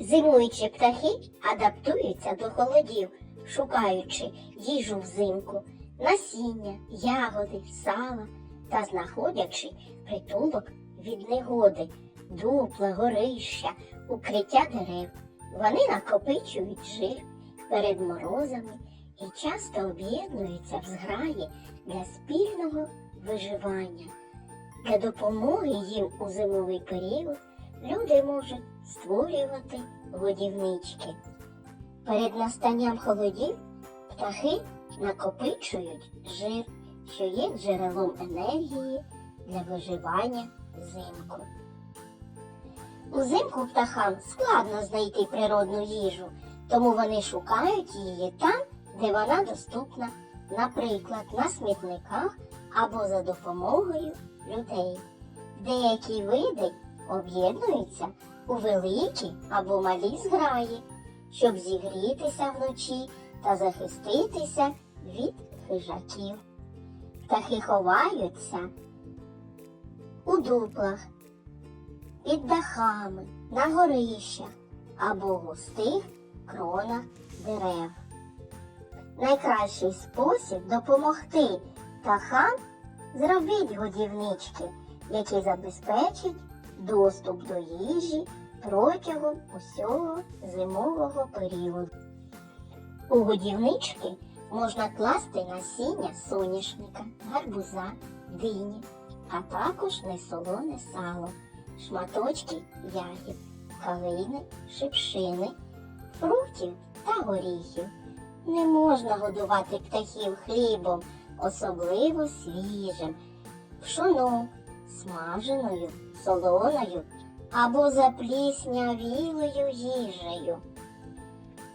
Зимуючі птахи адаптуються до холодів, шукаючи їжу взимку, насіння, ягоди, сала та знаходячи притулок від негоди, дупла, горища, укриття дерев. Вони накопичують жир перед морозами і часто об'єднуються в зграї для спільного виживання. Для допомоги їм у зимовий період люди можуть створювати годівнички. Перед настанням холодів птахи накопичують жир, що є джерелом енергії для виживання взимку. Узимку птахам складно знайти природну їжу, тому вони шукають її там, де вона доступна, наприклад, на смітниках або за допомогою людей. Деякі види об'єднуються у великі або малі зграї, щоб зігрітися вночі та захиститися від хижаків. Птахи ховаються у дуплах, під дахами, на горищах або густих кронах дерев. Найкращий спосіб допомогти птахам зробіть годівнички, які забезпечать доступ до їжі протягом усього зимового періоду. У годівнички можна класти насіння соняшника, гарбуза, дині, а також несолоне сало, шматочки ягід, калини, шипшини, фруктів та горіхів. Не можна годувати птахів хлібом, особливо свіжим, пшоном, смаженою, солоною або запліснявілою їжею.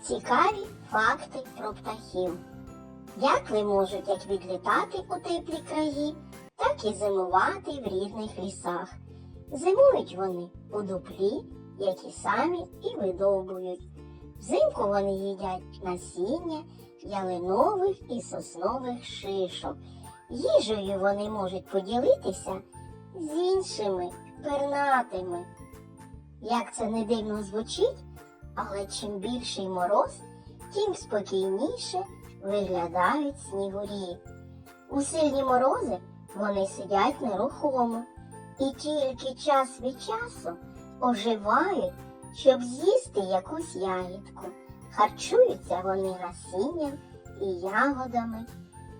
Цікаві факти про птахів. Дятли можуть як відлітати у теплі краї, так і зимувати в рідних лісах. Зимують вони у дуплі, які самі і видовбують. Взимку вони їдять насіння ялинових і соснових шишок. Їжею вони можуть поділитися з іншими пернатими. Як це не дивно звучить, але чим більший мороз, тим спокійніше виглядають снігурі. У сильні морози вони сидять нерухомо і тільки час від часу оживають, щоб з'їсти якусь ягідку. Харчуються вони насінням і ягодами,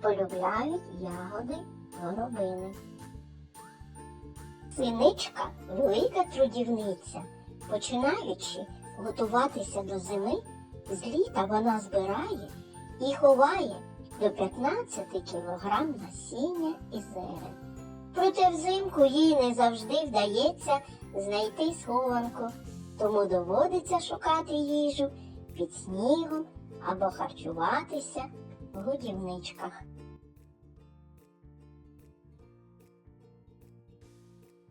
полюбляють ягоди горобини. Синичка велика трудівниця. Починаючи готуватися до зими, з літа вона збирає і ховає до 15 кілограм насіння і зерен. Проте взимку їй не завжди вдається знайти схованку, тому доводиться шукати їжу під снігом або харчуватися в годівничках.